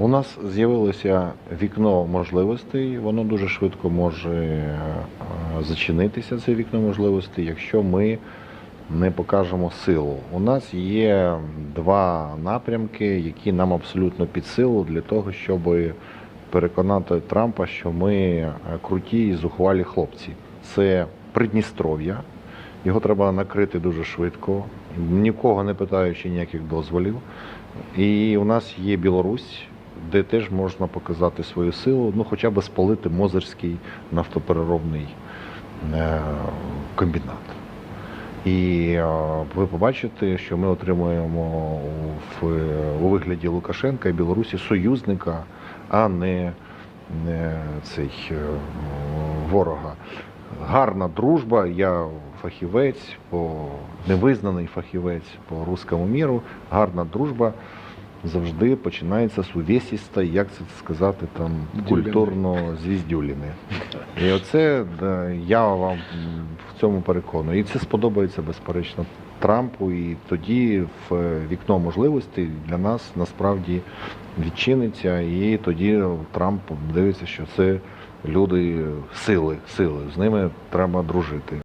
У нас з'явилося вікно можливостей, воно дуже швидко може е, зачинитися, це вікно можливостей, якщо ми не покажемо силу. У нас є два напрямки, які нам абсолютно під силу для того, щоб переконати Трампа, що ми е, круті і зухвалі хлопці. Це Придністров'я. Його треба накрити дуже швидко, нікого не питаючи ніяких дозволів. І у нас є Білорусь, де теж можна показати свою силу, ну хоча б спалити Мозерський нафтопереробний е, комбінат. І е, ви побачите, що ми отримуємо в, у вигляді Лукашенка і Білорусі союзника, а не, не цей е, ворога. Гарна дружба. Я фахівець, по невизнаний фахівець по руському міру. Гарна дружба завжди починається з увесіста, як це сказати, там культурно звіздюліни. І оце да, я вам в цьому переконую. І це сподобається безперечно Трампу. І тоді в вікно можливостей для нас насправді відчиниться, і тоді Трамп дивиться, що це люди сили, сили. З ними треба дружити.